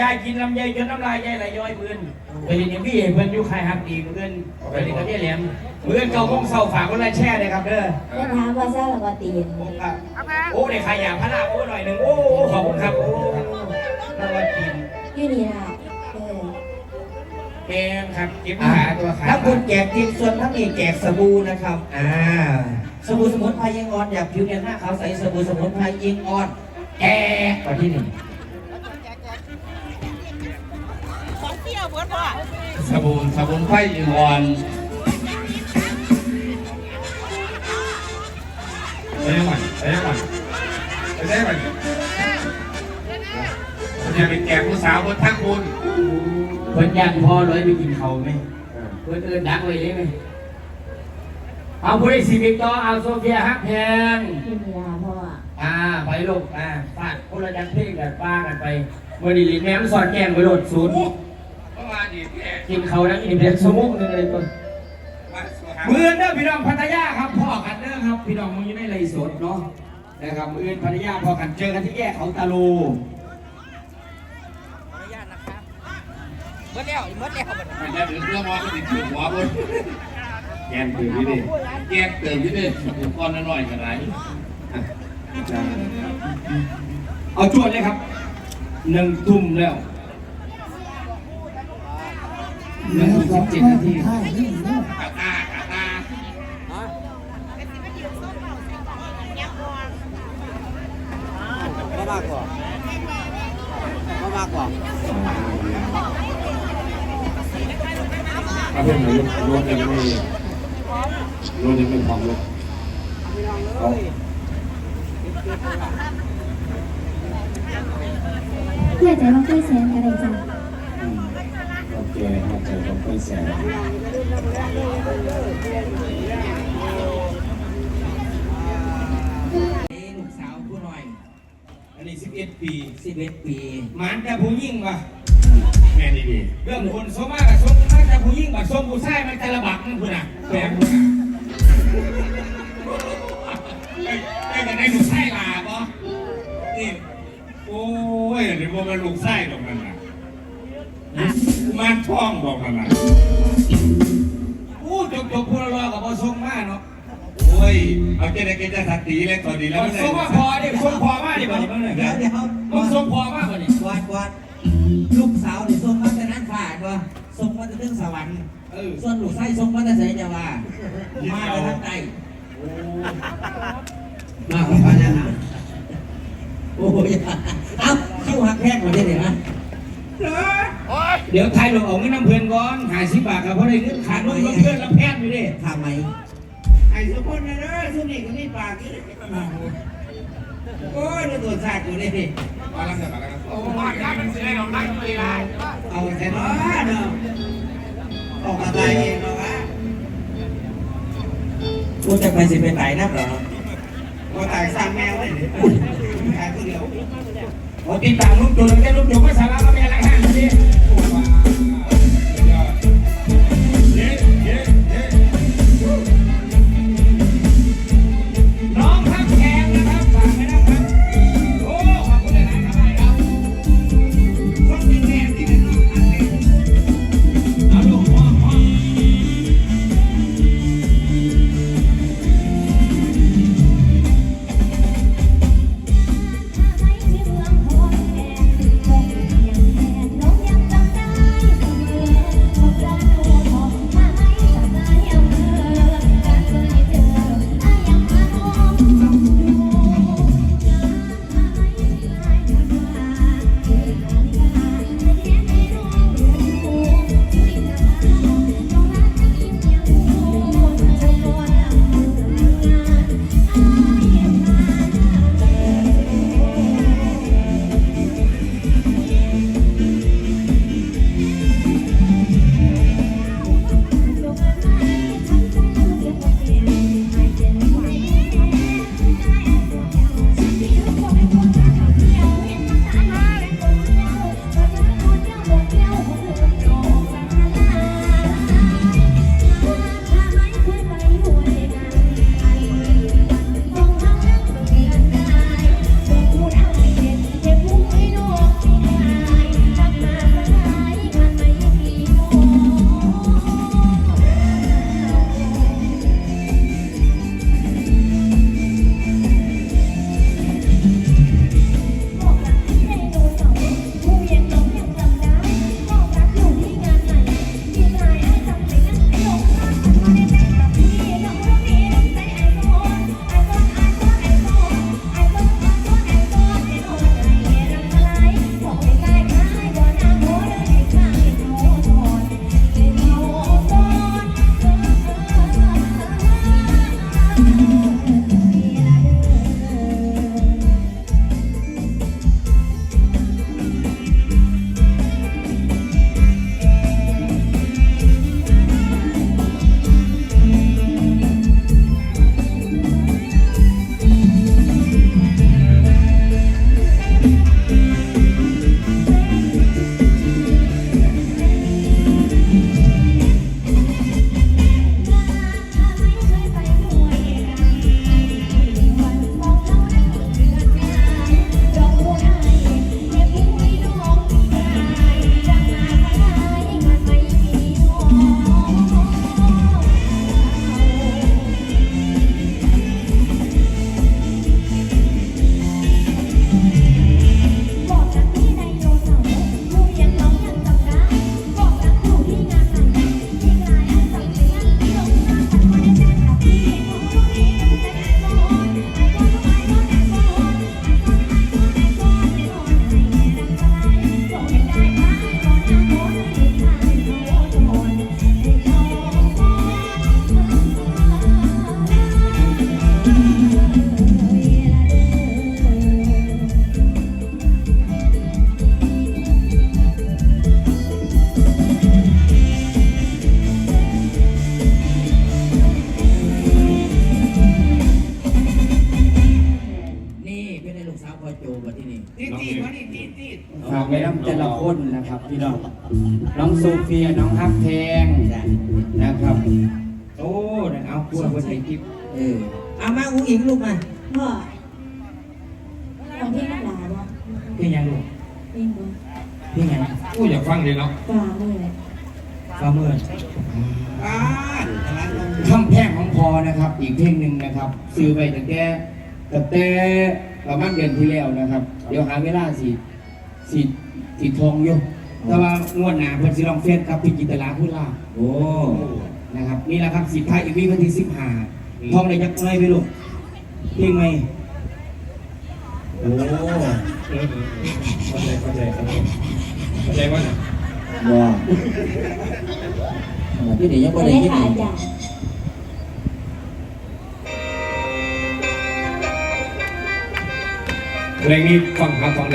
ยายกินลำไยจนน้ำลายยายไหลย้อยเพื่อนไปเรียนอย่างพี่เพื่อนอยุคายฮักดีเพื่อนไปเรียนกับยายแหลมเพื่อนเก่าคงเศร้าฝากคนละแช่เลยครับเด้อจะถามว่าเจ้าละก็ตีนโอ้ได้ขายยากพระราโอ้หน่อยหนึ่งโอ้ขอบคุณครับโอ้แล้วก็กินยู่นี่ล่ะเออแกงครับเก็บขาตัวขาถ้าคุณแจกจริงส่วนทั้งนี้แจกสบู่นะครับอ่าสบู่สมุนไพรยิงอ่อนอยากผิวเนียนหน้าขาวใสสบู่สมุนไพรยิงอ่อนแจกไปที่หนึ่ง ของเที่ยวเบิดพ่อสบู่สมุนไพรอิงออนไปยังไงไปยังไงไปได้ไหมผมจะไปแจกผู้สาวบนทั้งคุณเพื่อนยันพอเลยไปกินเขาไหมเพื่อนเอินดักไว้เลยไหมเอาผู้ได้สีวิกต่อเอาโซเฟียฮักแพงอยู่นี่ล่ะพ่ออ่าไปลูกอ่าฟาดคนละดันเพลงกันป้ากันไปเมื่อดีลีแม่มสอดแกงไปโหลดศูนย์ เมื่อวานนี้แจกกินเขาแล้วอิ่มเด็กสมุกหนึงเลยตัวมาสหามือเด้อพี่น้องพัทยาครับพ่อกันเด้อครับ พี่น้องมึงยังไม่เลยสดเนาะนะครับมือพัทยาพอกันเจอกันที่แยกเขาตาลูขออนุญาตนะคะเบิดแล้วเบิดแล้วเบิดมันจะถึงเรื่องว่าก็ติดถือหัวบนแกนเติมยี่ดิแกนเติมยี่ดิอุปกรณ์น้อยๆกันไรเอาจวดเลยครับหนึ่งทุ่มแล้ว หนึ่งทุ่มสิบเจ็ดนาทีกาตากาตามากกว่าก็มากกว่าถ้าเพื่อนมันรวมยังไม่รวมยังไม่พร้อมเลยเพื่อใจว่าเคยแสนกันเลยจ้ะ โอเคเข้าใจผมเป็นแสนนี่ลูกสาวผู้น่อย อันนี้11ปี 11 ปีหมันแต่ผู้ยิ่งว่ะแม่ดีดีเรื่องคนสมมากกับสมมากแต่ผู้ยิ่งกับสมผู้ชายมันแต่ละบักนั่นคุณน่ะ อู้จบจบพลรอกับพอสมมากเนาะโอ้ยเอาเจได้กินจะสัตว์ตีเลยตอนนี้แล้วสมว่าพอดิสมพอมากดิบ่ดิบ้างเลยเดี๋ยวเดี๋ยวมึงสมพอมากกว่านี่กวาดกวาดลูกสาวนี่ส่งมาแต่นั้นฝาดว่าส่งมาแต่เรื่องสวรรค์ส่วนลูกไส้ส่งมาแต่ไสจะว่ามาแต่ทางใดมาของพญานาคโอ้ยเอ้าคิวหักแพงมาได้เลยนะเดี๋ยวไทยเราเอาเงินน้ำเพื่อนก่อนหายสิบบาทครับเพราะได้เงินขาดนุ่มน้ำเพื่อนแล้วแพ อยู่ดิทำไมไอ้สุพจน์นะเด้อสุนี่ก็มีปากอยู่ดิโอ้ยนี่ตัวซากอยู่ดิมาแล้วมาแล้วโอ้มาแล้วมันเสียเราตั้งไม่ได้เอาแต่น้อเนาะออกมาตายเองเนาะวะกูจะไปสิเป็นไหนนักเหรอว่าตายสร้างแมวเลยดิตายคนเดียวโอ้ติดตามลูกจุลแค่ลูกจุลไม่สาระก็มีอะไร น้ำแต่ละคนนะครับ พี่น้องน้องโซเฟียน้องฮักแพงนะครับ โอ้นะเอาพวกคนไทยกิ๊บเออเอามาอุ้งอิงลูกมาพ่อลองเพลงนักหลาบ่เพลงยังลูกเพลงบ่เพลงยังกูอยากฟังเลยเนาะฝ่ามือฟ้าเมื่ออ่าคำแพงของพอนะครับ อีกเพลงหนึ่งนะครับ ซื้อไปตั้งแต่ตั้งแต่ ประมาณเดือนที่แล้วนะครับ เดี๋ยวหาเวลาสิสิสิทองอยู่แต่ว่างวดหน้าเพิ่นสิลองเฟซครับพี่จิตรลาพุลาโอ้นะครับนี่แหละครับสิบท้ายอีกวีวันที่สิบห้าทองเลยจักหน่อยไปลูกเพลงไหมโอ้เออเออเข้าใจเข้าใจเข้าใจเข้าใจว่าบ่พี่เดี๋ยวยังบ่ไม่ได้ได้ยินค่ะอีอากจารย์ เพลงนี้ฟังหาฟังได้